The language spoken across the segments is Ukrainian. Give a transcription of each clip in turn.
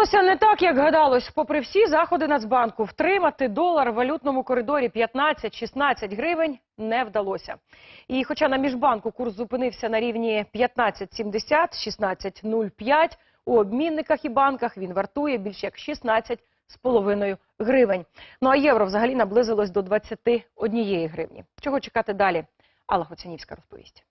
Сталося не так, як гадалось. Попри всі заходи Нацбанку, втримати долар в валютному коридорі 15-16 гривень не вдалося. І хоча на міжбанку курс зупинився на рівні 15,70, 16,05, у обмінниках і банках він вартує більш як 16 з половиною гривень. Ну а євро взагалі наблизилось до 21 гривні. Чого чекати далі? Алла Хоцянівська розповість.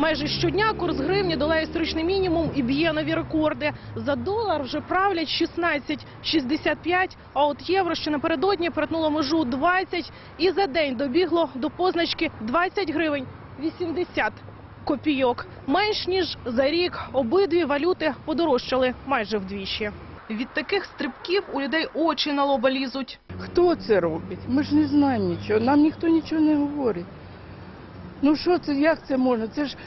Майже щодня курс гривні долає історичний мінімум і б'є нові рекорди. За долар вже правлять 16,65, а от євро ще напередодні перетнуло межу 20 і за день добігло до позначки 20 гривень 80 копійок. Менш ніж за рік обидві валюти подорожчали майже вдвічі. Від таких стрибків у людей очі на лоба лізуть. Хто це робить? Ми ж не знаємо нічого. Нам ніхто нічого не говорить. Ну що це, як це можна? Це ж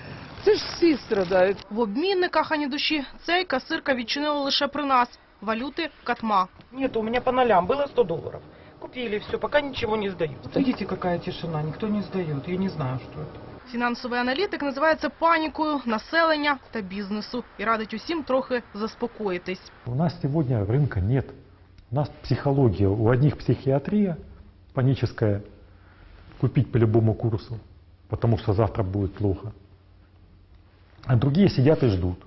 це ж всі страдають. В обмінниках ані душі цей касирка відчинила лише при нас. Валюти катма. Нет, у меня по нолям было 100 долларов. Купили все, пока ничего не сдают. Видите, какая тишина, никто не сдает. Я не знаю, что это. Фінансовий аналітик називає це панікою населення та бізнесу і радить усім трохи заспокоїтись. У нас сегодня рынка нет. У нас психология, у одних психиатрия паническая, купить по любому курсу, потому что завтра будет плохо. А другие сидят и ждут,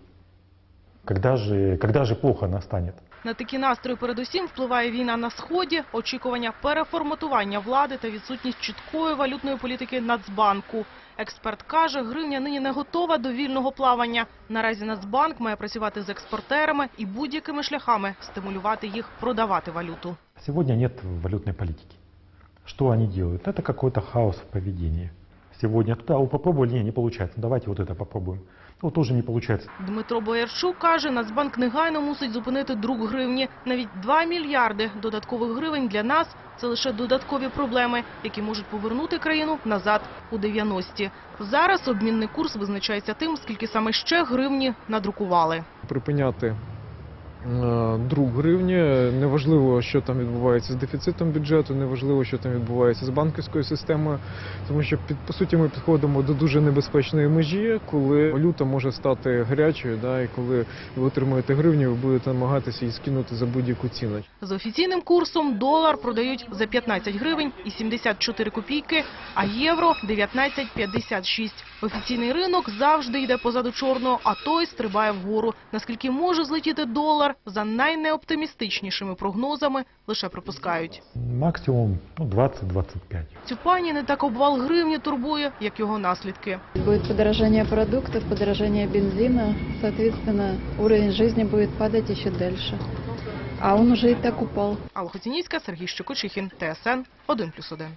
когда же, когда же плохо настанет. На такі настрої передусім впливає війна на сході, очікування переформатування влади та відсутність чіткої валютної політики Нацбанку. Експерт каже, гривня нині не готова до вільного плавання. Наразі Нацбанк має працювати з експортерами і будь-якими шляхами стимулювати їх продавати валюту. Сегодня нет валютной политики. Что они делают? Это какой-то хаос в поведении. Сегодня туда о, попробовали, не, не получается. Давайте вот это попробуем. Ну, тоже не получается. Дмитро Боярчук каже, Нацбанк негайно мусить зупинити друк гривні. Навіть 2 мільярди додаткових гривень для нас – це лише додаткові проблеми, які можуть повернути країну назад у 90-ті. Зараз обмінний курс визначається тим, скільки саме ще гривні надрукували. припиняти е, друк гривні. Неважливо, що там відбувається з дефіцитом бюджету, неважливо, що там відбувається з банківською системою, тому що під по суті ми підходимо до дуже небезпечної межі, коли валюта може стати гарячою, да, і коли ви отримуєте гривню, ви будете намагатися її скинути за будь-яку ціну. За офіційним курсом долар продають за 15 гривень і 74 копійки, а євро – 19,56. Офіційний ринок завжди йде позаду чорного, а той стрибає вгору. Наскільки може злетіти долар, за найнеоптимістичнішими прогнозами лише припускають. Максимум ну, 20-25. Цю пані не так обвал гривні турбує, як його наслідки. Будет подорожание продуктов, подорожание бензина, соответственно, уровень жизни будет падать еще дальше. А он уже и так упал. Алла Сергій Щекочихін, ТСН 1+,1.